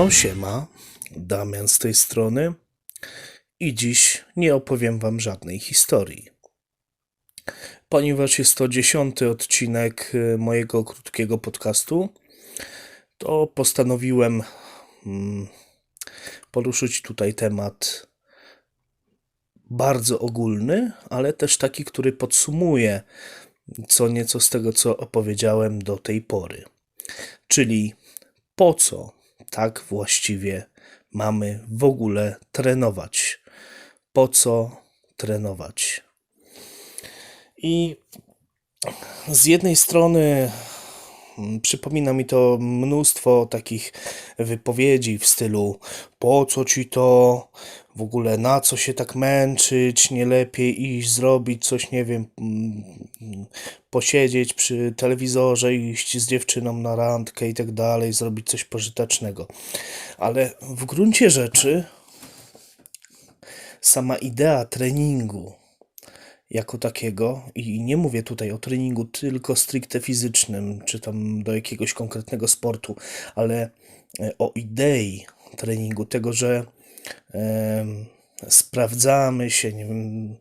No siema, Damian z tej strony i dziś nie opowiem wam żadnej historii. Ponieważ jest to dziesiąty odcinek y, mojego krótkiego podcastu, to postanowiłem mm, poruszyć tutaj temat bardzo ogólny, ale też taki, który podsumuje co nieco z tego, co opowiedziałem do tej pory. Czyli po co tak właściwie mamy w ogóle trenować? Po co trenować? I z jednej strony przypomina mi to mnóstwo takich wypowiedzi w stylu po co ci to, w ogóle na co się tak męczyć, nie lepiej iść zrobić coś, nie wiem, mm, posiedzieć przy telewizorze, iść z dziewczyną na randkę i tak dalej, zrobić coś pożytecznego. Ale w gruncie rzeczy sama idea treningu jako takiego, i nie mówię tutaj o treningu tylko stricte fizycznym, czy tam do jakiegoś konkretnego sportu, ale e, o idei treningu, tego, że em, sprawdzamy się, nie wiem,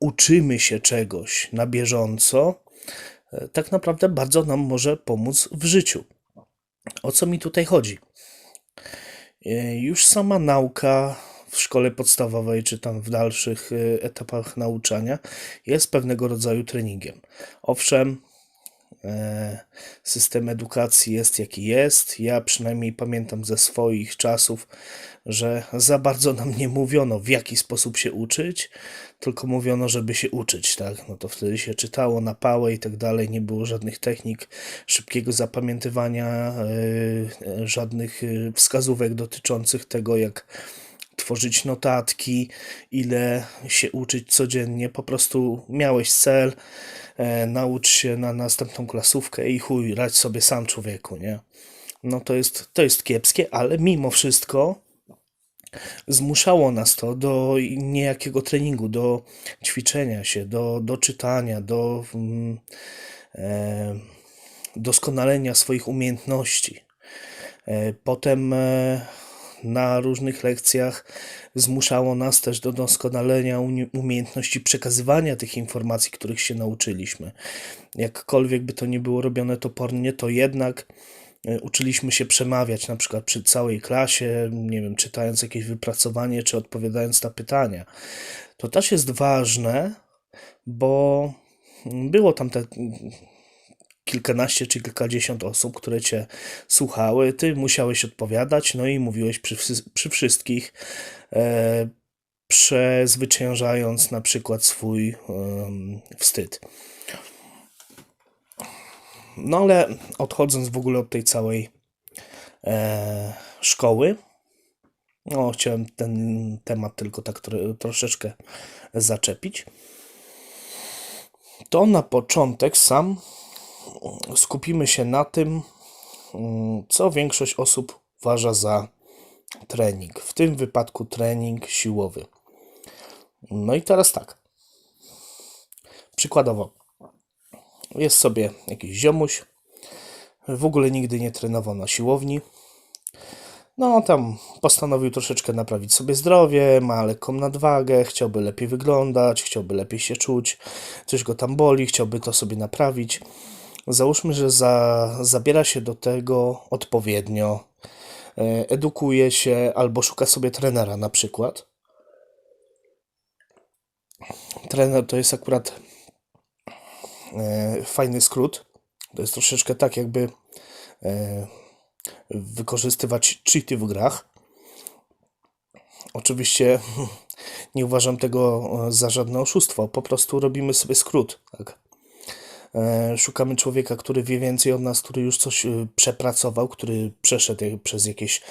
uczymy się czegoś na bieżąco, e, tak naprawdę bardzo nam może pomóc w życiu. O co mi tutaj chodzi? E, Już sama nauka w szkole podstawowej, czy tam w dalszych e, etapach nauczania jest pewnego rodzaju treningiem. Owszem, e, system edukacji jest jaki jest. Ja przynajmniej pamiętam ze swoich czasów, że za bardzo nam nie mówiono, w jaki sposób się uczyć, tylko mówiono, żeby się uczyć, tak? No to wtedy się czytało na pałę i tak dalej, nie było żadnych technik szybkiego zapamiętywania, e, e, żadnych wskazówek dotyczących tego, jak tworzyć notatki, ile się uczyć codziennie. Po prostu miałeś cel, e, naucz się na następną klasówkę i chuj, radź sobie sam człowieku, nie? No to jest, to jest kiepskie, ale mimo wszystko zmuszało nas to do niejakiego treningu, do ćwiczenia się, do, do czytania, do mm, e, doskonalenia swoich umiejętności. E, Potem e, na różnych lekcjach zmuszało nas też do doskonalenia umiejętności przekazywania tych informacji, których się nauczyliśmy. Jakkolwiek by to nie było robione topornie, to jednak e, uczyliśmy się przemawiać, na przykład przy całej klasie, nie wiem, czytając jakieś wypracowanie czy odpowiadając na pytania. To też jest ważne, bo było tam te kilkanaście czy kilkadziesiąt osób, które cię słuchały, ty musiałeś odpowiadać, no i mówiłeś przy, przy wszystkich, e, przezwyciężając na przykład swój em, wstyd. No ale odchodząc w ogóle od tej całej e, szkoły, no chciałem ten temat tylko tak tro, troszeczkę zaczepić, to na początek sam skupimy się na tym, mm, co większość osób uważa za trening. W tym wypadku trening siłowy. No i teraz tak. Przykładowo, jest sobie jakiś ziomuś, w ogóle nigdy nie trenował na siłowni. No, tam postanowił troszeczkę naprawić sobie zdrowie, ma lekką nadwagę, chciałby lepiej wyglądać, chciałby lepiej się czuć, coś go tam boli, chciałby to sobie naprawić. Załóżmy, że za, zabiera się do tego odpowiednio, e, edukuje się albo szuka sobie trenera na przykład. Trener to jest akurat e, fajny skrót. To jest troszeczkę tak, jakby e, wykorzystywać cheaty w grach. Oczywiście nie uważam tego za żadne oszustwo. Po prostu robimy sobie skrót. Tak? E, Szukamy człowieka, który wie więcej od nas, który już coś e, przepracował, który przeszedł przez jakieś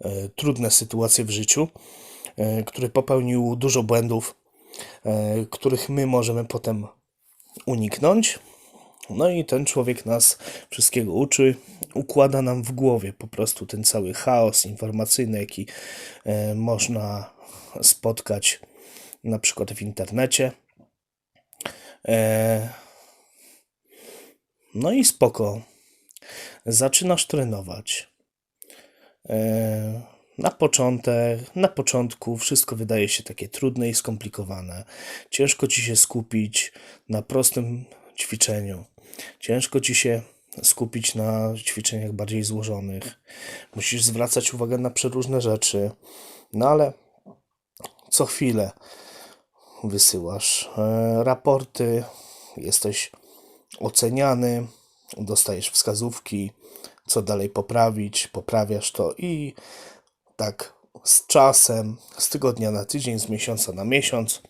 e, trudne sytuacje w życiu, który popełnił dużo błędów, których my możemy potem uniknąć. No i ten człowiek nas wszystkiego uczy, układa nam w głowie po prostu ten cały chaos informacyjny, jaki można spotkać na przykład w internecie. No i spoko. Zaczynasz trenować. E, na początek, na początku wszystko wydaje się takie trudne i skomplikowane. Ciężko ci się skupić na prostym ćwiczeniu. Ciężko ci się skupić na ćwiczeniach bardziej złożonych. Musisz zwracać uwagę na przeróżne rzeczy. No ale co chwilę wysyłasz e, raporty, jesteś oceniany, dostajesz wskazówki, co dalej poprawić, poprawiasz to i tak z czasem, z tygodnia na tydzień, z miesiąca na miesiąc,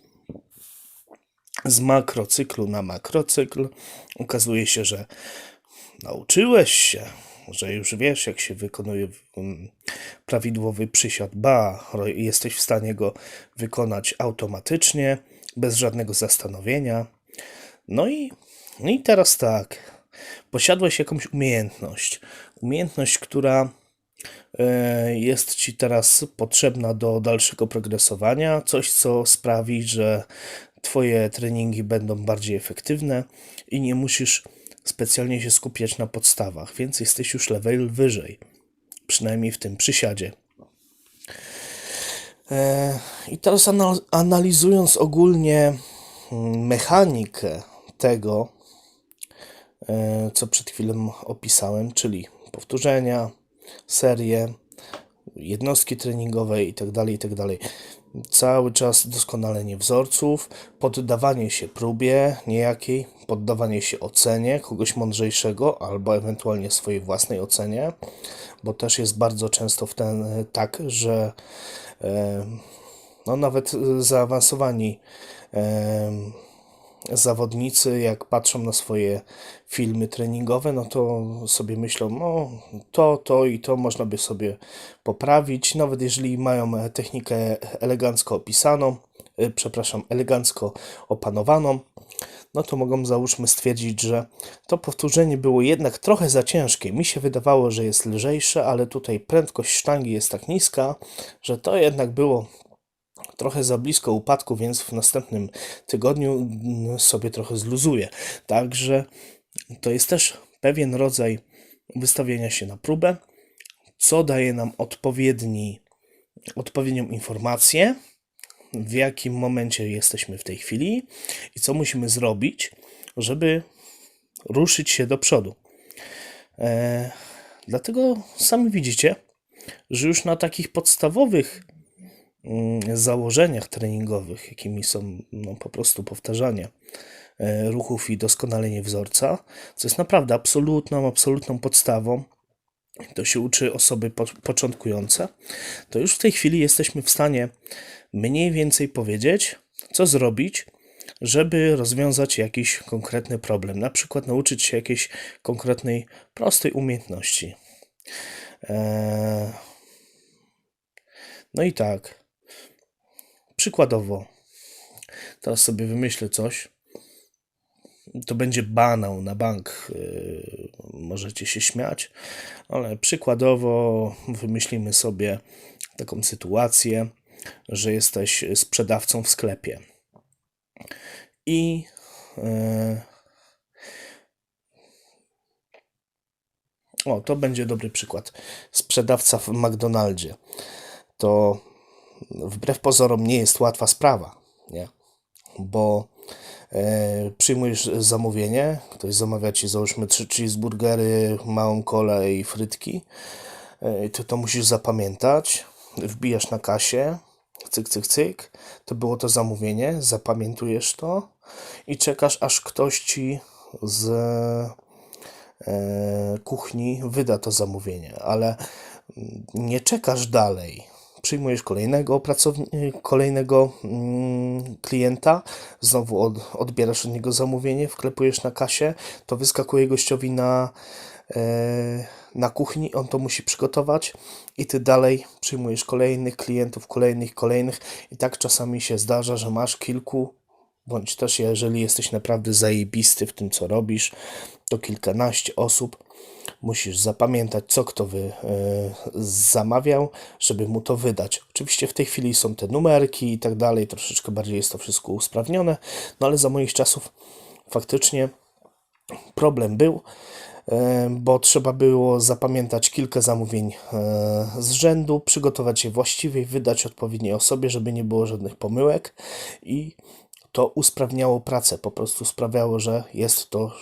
z makrocyklu na makrocykl okazuje się, że nauczyłeś się, że już wiesz, jak się wykonuje mm, prawidłowy przysiad, ba, jesteś w stanie go wykonać automatycznie, bez żadnego zastanowienia. No i, no i teraz tak, posiadłeś jakąś umiejętność, umiejętność, która e, jest ci teraz potrzebna do dalszego progresowania, coś, co sprawi, że twoje treningi będą bardziej efektywne i nie musisz specjalnie się skupiać na podstawach, więc jesteś już level wyżej, przynajmniej w tym przysiadzie. E, I teraz anal- analizując ogólnie mm, mechanikę tego, co przed chwilą opisałem, czyli powtórzenia, serie, jednostki treningowe itd., itd. Cały czas doskonalenie wzorców, poddawanie się próbie niejakiej, poddawanie się ocenie kogoś mądrzejszego albo ewentualnie swojej własnej ocenie, bo też jest bardzo często w ten tak, że e, no nawet zaawansowani e, zawodnicy, jak patrzą na swoje filmy treningowe, no to sobie myślą, no to, to i to można by sobie poprawić, nawet jeżeli mają technikę elegancko opisaną, e, przepraszam, elegancko opanowaną, no to mogą załóżmy stwierdzić, że to powtórzenie było jednak trochę za ciężkie. Mi się wydawało, że jest lżejsze, ale tutaj prędkość sztangi jest tak niska, że to jednak było trochę za blisko upadku, więc w następnym tygodniu mm, sobie trochę zluzuję. Także to jest też pewien rodzaj wystawienia się na próbę, co daje nam odpowiedni, odpowiednią informację, w jakim momencie jesteśmy w tej chwili i co musimy zrobić, żeby ruszyć się do przodu. E, dlatego sami widzicie, że już na takich podstawowych założeniach treningowych, jakimi są no, po prostu powtarzanie e, ruchów i doskonalenie wzorca, co jest naprawdę absolutną, absolutną podstawą, to się uczy osoby po, początkujące, to już w tej chwili jesteśmy w stanie mniej więcej powiedzieć, co zrobić, żeby rozwiązać jakiś konkretny problem. Na przykład nauczyć się jakiejś konkretnej, prostej umiejętności. Eee, No i tak. Przykładowo, teraz sobie wymyślę coś. To będzie banał na bank. yy, Możecie się śmiać, ale przykładowo wymyślimy sobie taką sytuację, że jesteś sprzedawcą w sklepie. I yy, o, to będzie dobry przykład. Sprzedawca w McDonaldzie. To wbrew pozorom nie jest łatwa sprawa, nie? Bo e, przyjmujesz zamówienie, ktoś zamawia ci załóżmy trzy cheeseburgery, małą kolę i frytki, e, to musisz zapamiętać, wbijasz na kasie, cyk, cyk, cyk, to było to zamówienie, zapamiętujesz to i czekasz, aż ktoś ci z e, kuchni wyda to zamówienie, ale mm, nie czekasz dalej. Przyjmujesz kolejnego pracowni- kolejnego mm, klienta, znowu od, odbierasz od niego zamówienie, wklepujesz na kasie, to wyskakuje gościowi na, e, na kuchni, on to musi przygotować i ty dalej przyjmujesz kolejnych klientów, kolejnych, kolejnych. I tak czasami się zdarza, że masz kilku bądź też jeżeli jesteś naprawdę zajebisty w tym, co robisz, to kilkanaście osób musisz zapamiętać, co kto wy, e, zamawiał, żeby mu to wydać. Oczywiście w tej chwili są te numerki i tak dalej, troszeczkę bardziej jest to wszystko usprawnione, no ale za moich czasów faktycznie problem był, e, bo trzeba było zapamiętać kilka zamówień e, z rzędu, przygotować je właściwie i wydać odpowiedniej osobie, żeby nie było żadnych pomyłek i to usprawniało pracę, po prostu sprawiało, że jest to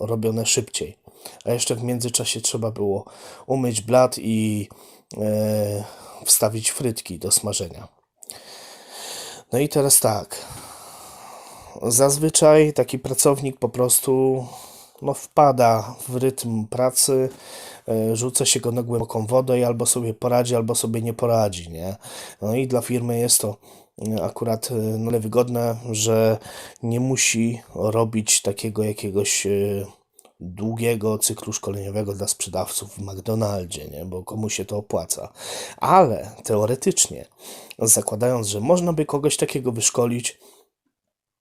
robione szybciej. A jeszcze w międzyczasie trzeba było umyć blat i e, wstawić frytki do smażenia. No i teraz tak. Zazwyczaj taki pracownik po prostu no, wpada w rytm pracy, e, rzuca się go na głęboką wodę i albo sobie poradzi, albo sobie nie poradzi, nie? No i dla firmy jest to e, akurat no, wygodne, że nie musi robić takiego jakiegoś e, długiego cyklu szkoleniowego dla sprzedawców w McDonaldzie, nie? bo komu się to opłaca. Ale teoretycznie, zakładając, że można by kogoś takiego wyszkolić,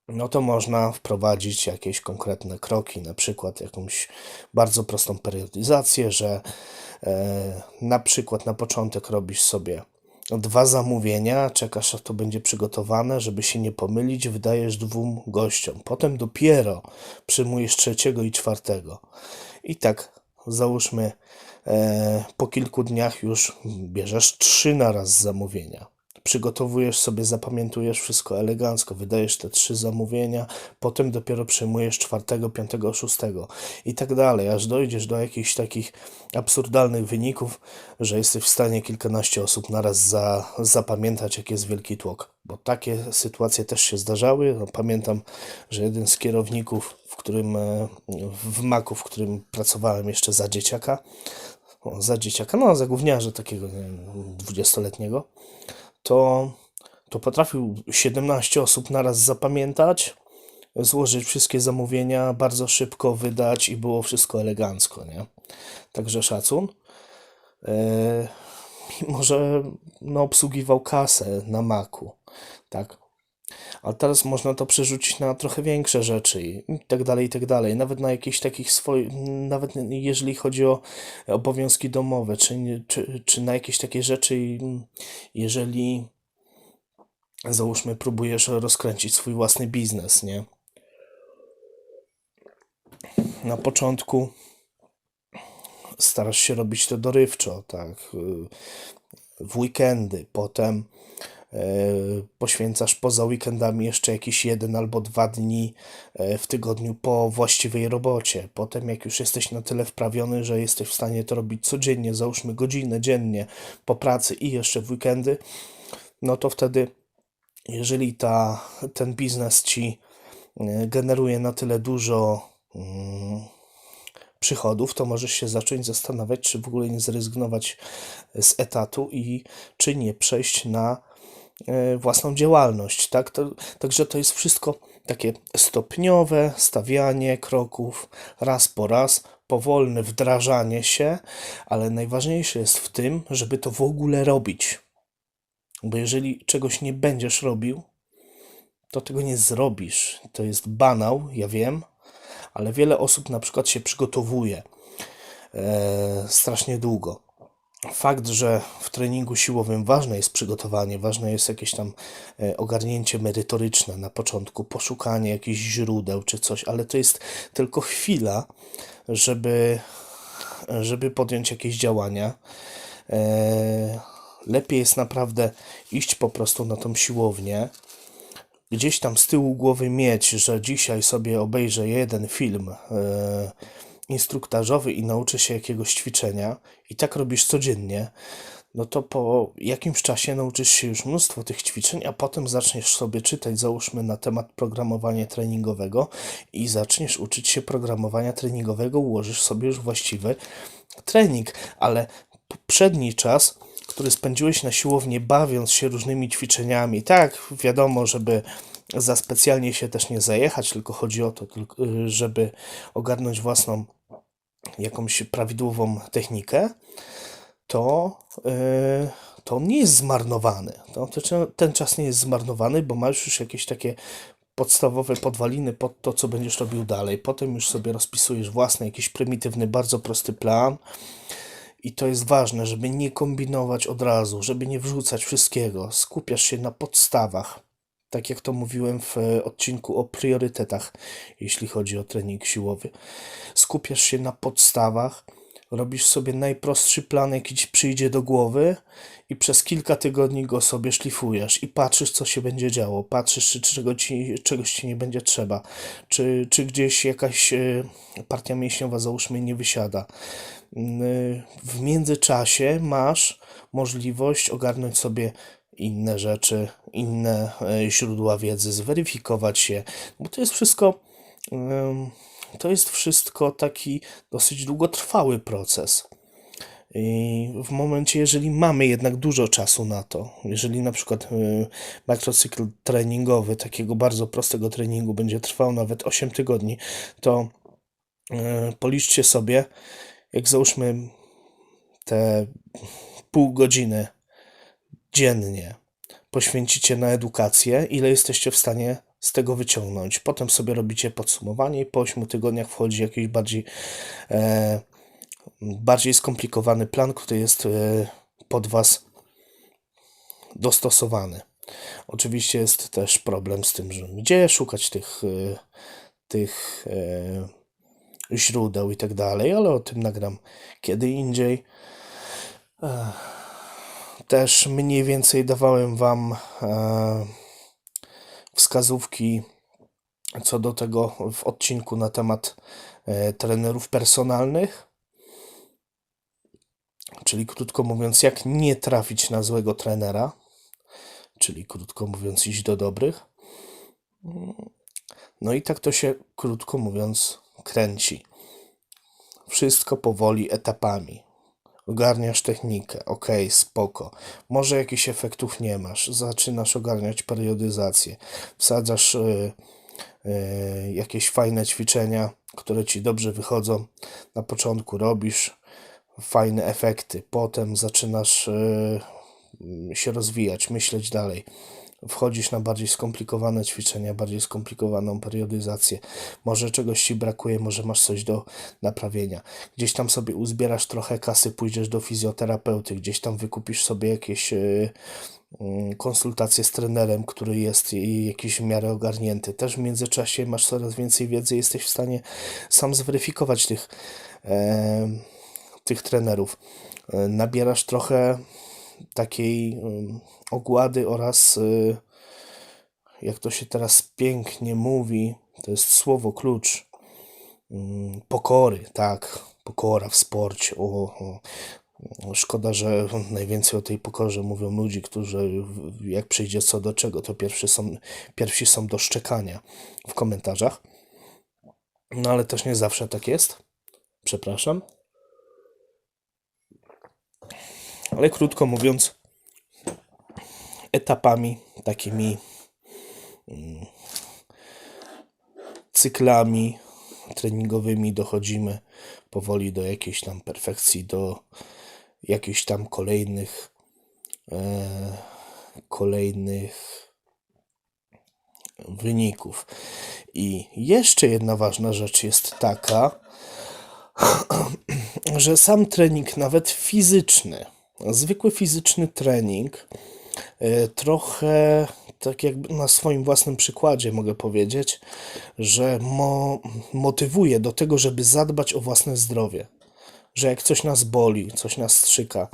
no to można wprowadzić jakieś konkretne kroki, na przykład jakąś bardzo prostą periodyzację, że e, na przykład na początek robisz sobie dwa zamówienia, czekasz aż to będzie przygotowane, żeby się nie pomylić, wydajesz dwóm gościom. Potem dopiero przyjmujesz trzeciego i czwartego. I tak załóżmy e, po kilku dniach już bierzesz trzy na raz zamówienia. Przygotowujesz sobie, zapamiętujesz wszystko elegancko, wydajesz te trzy zamówienia, potem dopiero przyjmujesz czwartego, piątego, szóstego i tak dalej, aż dojdziesz do jakichś takich absurdalnych wyników, że jesteś w stanie kilkanaście osób naraz za, zapamiętać, jak jest wielki tłok. Bo takie sytuacje też się zdarzały. No, pamiętam, że jeden z kierowników, w którym e, w Macu, w którym pracowałem jeszcze za dzieciaka, za dzieciaka, no za gówniarza takiego, nie wiem, dwudziestoletniego, to, to potrafił 17 osób naraz zapamiętać, złożyć wszystkie zamówienia, bardzo szybko wydać i było wszystko elegancko, nie? Także szacun. E, mimo, że no, obsługiwał kasę na Macu, tak? Ale teraz można to przerzucić na trochę większe rzeczy i tak dalej, i tak dalej. Nawet na jakichś takich swoich, nawet jeżeli chodzi o obowiązki domowe, czy, czy, czy na jakieś takie rzeczy, jeżeli załóżmy próbujesz rozkręcić swój własny biznes, nie? Na początku starasz się robić to dorywczo, tak? W weekendy, potem poświęcasz poza weekendami jeszcze jakieś jeden albo dwa dni e, w tygodniu po właściwej robocie. Potem, jak już jesteś na tyle wprawiony, że jesteś w stanie to robić codziennie, załóżmy godzinę dziennie po pracy i jeszcze w weekendy, no to wtedy, jeżeli ta, ten biznes ci e, generuje na tyle dużo mm, przychodów, to możesz się zacząć zastanawiać, czy w ogóle nie zrezygnować z etatu i czy nie przejść na e, własną działalność, tak? To, także to jest wszystko takie stopniowe stawianie kroków raz po raz, powolne wdrażanie się, ale najważniejsze jest w tym, żeby to w ogóle robić. Bo jeżeli czegoś nie będziesz robił, to tego nie zrobisz. To jest banał, ja wiem, ale wiele osób na przykład się przygotowuje e, strasznie długo. Fakt, że w treningu siłowym ważne jest przygotowanie, ważne jest jakieś tam e, ogarnięcie merytoryczne na początku, poszukanie jakichś źródeł czy coś, ale to jest tylko chwila, żeby, żeby podjąć jakieś działania. E, lepiej jest naprawdę iść po prostu na tą siłownię, gdzieś tam z tyłu głowy mieć, że dzisiaj sobie obejrzę jeden film e, instruktażowy i nauczę się jakiegoś ćwiczenia i tak robisz codziennie, no to po jakimś czasie nauczysz się już mnóstwo tych ćwiczeń, a potem zaczniesz sobie czytać, załóżmy, na temat programowania treningowego i zaczniesz uczyć się programowania treningowego, ułożysz sobie już właściwy trening, ale poprzedni czas, który spędziłeś na siłowni, bawiąc się różnymi ćwiczeniami, tak, wiadomo, żeby za specjalnie się też nie zajechać, tylko chodzi o to, y, żeby ogarnąć własną jakąś prawidłową technikę, to, yy, to on nie jest zmarnowany. Ten czas nie jest zmarnowany, bo masz już jakieś takie podstawowe podwaliny pod to, co będziesz robił dalej. Potem już sobie rozpisujesz własny, jakiś prymitywny, bardzo prosty plan. I to jest ważne, żeby nie kombinować od razu, żeby nie wrzucać wszystkiego. Skupiasz się na podstawach. Tak jak to mówiłem w e, odcinku o priorytetach, jeśli chodzi o trening siłowy. Skupiasz się na podstawach, robisz sobie najprostszy plan, jaki ci przyjdzie do głowy i przez kilka tygodni go sobie szlifujesz i patrzysz, co się będzie działo. Patrzysz, czy czego ci, czegoś ci nie będzie trzeba, czy, czy gdzieś jakaś e, partia mięśniowa, załóżmy, nie wysiada. Mm, W międzyczasie masz możliwość ogarnąć sobie inne rzeczy, inne e, źródła wiedzy, zweryfikować się, bo to jest wszystko. To jest wszystko taki dosyć długotrwały proces. I w momencie, jeżeli mamy jednak dużo czasu na to, jeżeli na przykład y, makrocykl treningowy takiego bardzo prostego treningu będzie trwał nawet 8 tygodni, to y, policzcie sobie, jak załóżmy te pół godziny dziennie poświęcicie na edukację, ile jesteście w stanie z tego wyciągnąć. Potem sobie robicie podsumowanie i po 8 tygodniach wchodzi jakiś bardziej, e, bardziej skomplikowany plan, który jest e, pod Was dostosowany. Oczywiście jest też problem z tym, że gdzie szukać tych, e, tych e, źródeł i tak dalej, ale o tym nagram kiedy indziej. Też mniej więcej dawałem Wam e, wskazówki co do tego w odcinku na temat e, trenerów personalnych. Czyli krótko mówiąc, jak nie trafić na złego trenera, czyli krótko mówiąc, iść do dobrych. No i tak to się, krótko mówiąc, kręci. Wszystko powoli etapami. Ogarniasz technikę, ok, spoko. Może jakichś efektów nie masz. Zaczynasz ogarniać periodyzację. Wsadzasz y, y, jakieś fajne ćwiczenia, które ci dobrze wychodzą. Na początku robisz fajne efekty, potem zaczynasz y, się rozwijać, myśleć dalej. Wchodzisz na bardziej skomplikowane ćwiczenia, bardziej skomplikowaną periodyzację. Może czegoś ci brakuje, może masz coś do naprawienia. Gdzieś tam sobie uzbierasz trochę kasy, pójdziesz do fizjoterapeuty, gdzieś tam wykupisz sobie jakieś y, mm, konsultacje z trenerem, który jest jakiś w miarę ogarnięty. Też w międzyczasie masz coraz więcej wiedzy, jesteś w stanie sam zweryfikować tych, tych trenerów. E, Nabierasz trochę takiej ogłady oraz, y, jak to się teraz pięknie mówi, to jest słowo klucz, ym, pokory, tak, pokora w sporcie. O, o. Szkoda, że najwięcej o tej pokorze mówią ludzi, którzy jak przyjdzie co do czego, to pierwszy są, pierwsi są do szczekania w komentarzach. No ale też nie zawsze tak jest. Przepraszam. Ale krótko mówiąc, etapami, takimi mm, cyklami treningowymi dochodzimy powoli do jakiejś tam perfekcji, do jakichś tam kolejnych e, kolejnych wyników. I jeszcze jedna ważna rzecz jest taka, że sam trening, nawet fizyczny, zwykły fizyczny trening, e, trochę tak jakby na swoim własnym przykładzie mogę powiedzieć, że mo motywuje do tego, żeby zadbać o własne zdrowie. Że jak coś nas boli, coś nas strzyka,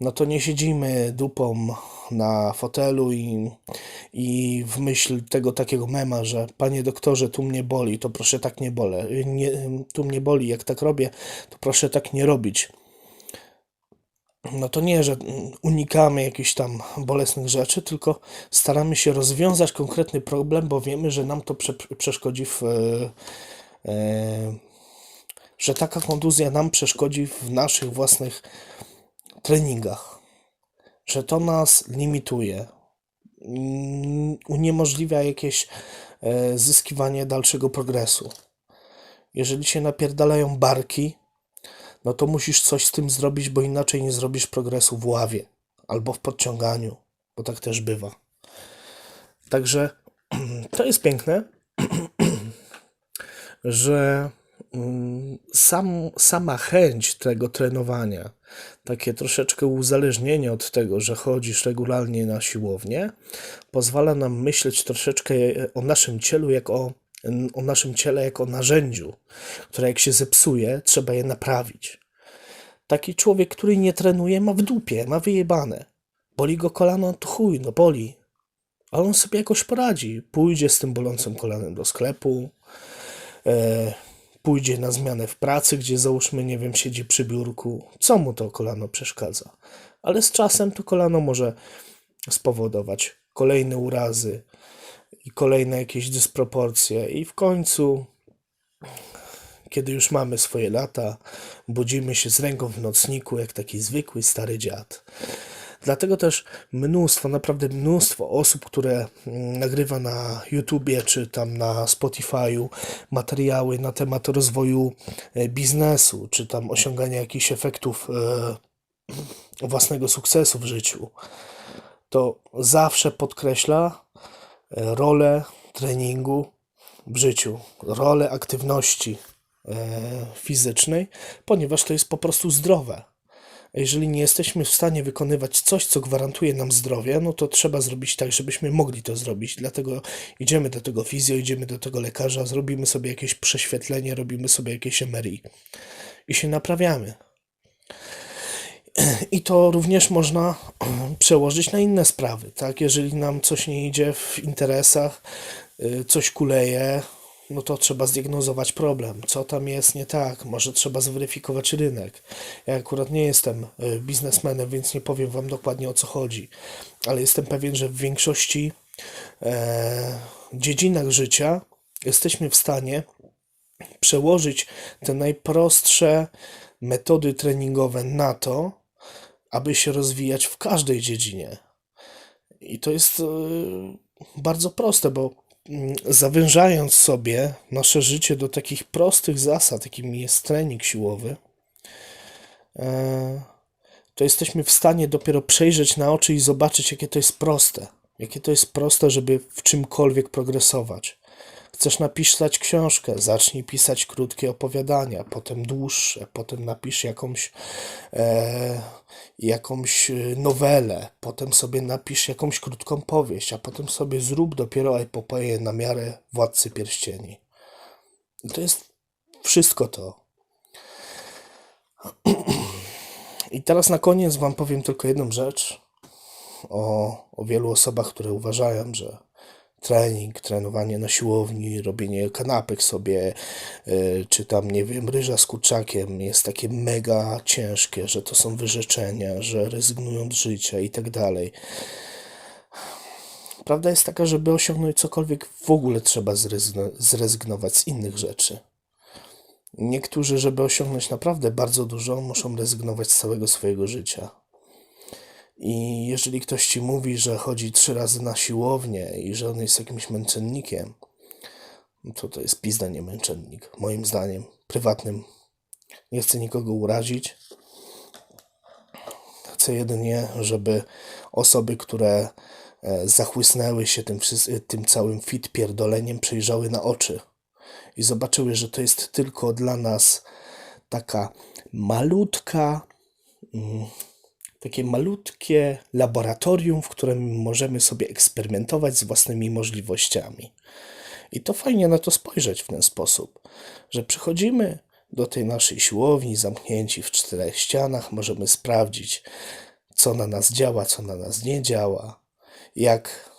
no to nie siedzimy dupą na fotelu i, i w myśl tego takiego mema, że panie doktorze, tu mnie boli, to proszę tak nie bolę. Nie, tu mnie boli, jak tak robię, to proszę tak nie robić no to nie, że unikamy jakichś tam bolesnych rzeczy, tylko staramy się rozwiązać konkretny problem, bo wiemy, że nam to prze, przeszkodzi w. E, e, że taka kontuzja nam przeszkodzi w naszych własnych treningach. Że to nas limituje. Uniemożliwia jakieś e, zyskiwanie dalszego progresu. Jeżeli się napierdalają barki, no to musisz coś z tym zrobić, bo inaczej nie zrobisz progresu w ławie albo w podciąganiu, bo tak też bywa. Także to jest piękne, że mm, sam, sama chęć tego trenowania, takie troszeczkę uzależnienie od tego, że chodzisz regularnie na siłownię, pozwala nam myśleć troszeczkę o naszym cielu jak o, o naszym ciele jako narzędziu, które jak się zepsuje, trzeba je naprawić. Taki człowiek, który nie trenuje, ma w dupie, ma wyjebane. Boli go kolano, to chuj, no boli. Ale on sobie jakoś poradzi. Pójdzie z tym bolącym kolanem do sklepu, e, pójdzie na zmianę w pracy, gdzie załóżmy, nie wiem, siedzi przy biurku. Co mu to kolano przeszkadza? Ale z czasem to kolano może spowodować kolejne urazy i kolejne jakieś dysproporcje, i w końcu kiedy już mamy swoje lata, budzimy się z ręką w nocniku, jak taki zwykły stary dziad. Dlatego też mnóstwo, naprawdę mnóstwo osób, które mm, nagrywa na YouTubie czy tam na Spotify'u materiały na temat rozwoju e, biznesu, czy tam osiągania jakichś efektów e, własnego sukcesu w życiu, to zawsze podkreśla rolę treningu w życiu, rolę aktywności fizycznej, ponieważ to jest po prostu zdrowe. Jeżeli nie jesteśmy w stanie wykonywać coś, co gwarantuje nam zdrowie, no to trzeba zrobić tak, żebyśmy mogli to zrobić. Dlatego idziemy do tego fizjo, idziemy do tego lekarza, zrobimy sobie jakieś prześwietlenie, robimy sobie jakieś MRI i się naprawiamy. I to również można przełożyć na inne sprawy, tak? Jeżeli nam coś nie idzie w interesach, y, coś kuleje, no to trzeba zdiagnozować problem. Co tam jest nie tak? Może trzeba zweryfikować rynek. Ja akurat nie jestem e, biznesmenem, więc nie powiem Wam dokładnie o co chodzi, ale jestem pewien, że w większości e, dziedzinach życia jesteśmy w stanie przełożyć te najprostsze metody treningowe na to, aby się rozwijać w każdej dziedzinie. I to jest e, bardzo proste, bo Mm, zawężając sobie nasze życie do takich prostych zasad, jakim jest trening siłowy, e, to jesteśmy w stanie dopiero przejrzeć na oczy i zobaczyć, jakie to jest proste. Jakie to jest proste, żeby w czymkolwiek progresować. Chcesz napisać książkę, zacznij pisać krótkie opowiadania, potem dłuższe, potem napisz jakąś, e, jakąś nowelę, potem sobie napisz jakąś krótką powieść, a potem sobie zrób dopiero epopeję na miarę Władcy Pierścieni. I to jest wszystko to. I teraz na koniec Wam powiem tylko jedną rzecz o, o wielu osobach, które uważają, że trening, trenowanie na siłowni, robienie kanapek sobie, y, czy tam, nie wiem, ryża z kurczakiem jest takie mega ciężkie, że to są wyrzeczenia, że rezygnują z życia i tak dalej. Prawda jest taka, żeby osiągnąć cokolwiek, w ogóle trzeba zrezygnować z innych rzeczy. Niektórzy, żeby osiągnąć naprawdę bardzo dużo, muszą rezygnować z całego swojego życia. I jeżeli ktoś ci mówi, że chodzi trzy razy na siłownię i że on jest jakimś męczennikiem, no to to jest pizda, nie męczennik. Moim zdaniem, prywatnym. Nie chcę nikogo urazić. Chcę jedynie, żeby osoby, które e, zachłysnęły się tym, tym całym fit pierdoleniem, przejrzały na oczy i zobaczyły, że to jest tylko dla nas taka malutka. Mm, takie malutkie laboratorium, w którym możemy sobie eksperymentować z własnymi możliwościami. I to fajnie na to spojrzeć w ten sposób, że przychodzimy do tej naszej siłowni, zamknięci w czterech ścianach, możemy sprawdzić, co na nas działa, co na nas nie działa, jak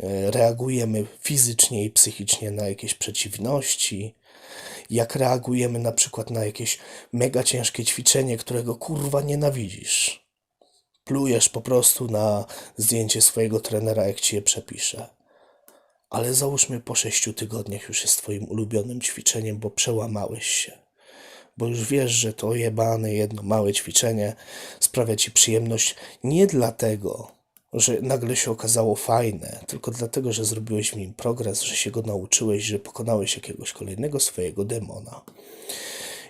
e, reagujemy fizycznie i psychicznie na jakieś przeciwności, jak reagujemy na przykład na jakieś mega ciężkie ćwiczenie, którego kurwa nienawidzisz plujesz po prostu na zdjęcie swojego trenera, jak ci je przepisze. Ale załóżmy po sześciu tygodniach już jest twoim ulubionym ćwiczeniem, bo przełamałeś się. Bo już wiesz, że to jebane jedno małe ćwiczenie sprawia ci przyjemność nie dlatego, że nagle się okazało fajne, tylko dlatego, że zrobiłeś w nim progres, że się go nauczyłeś, że pokonałeś jakiegoś kolejnego swojego demona.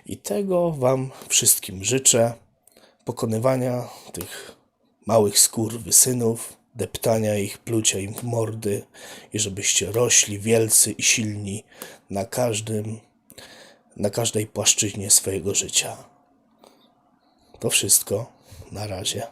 I tego Wam wszystkim życzę. Pokonywania tych małych synów, deptania ich, plucia im w mordy i żebyście rośli wielcy i silni na każdym, na każdej płaszczyźnie swojego życia. To wszystko. Na razie.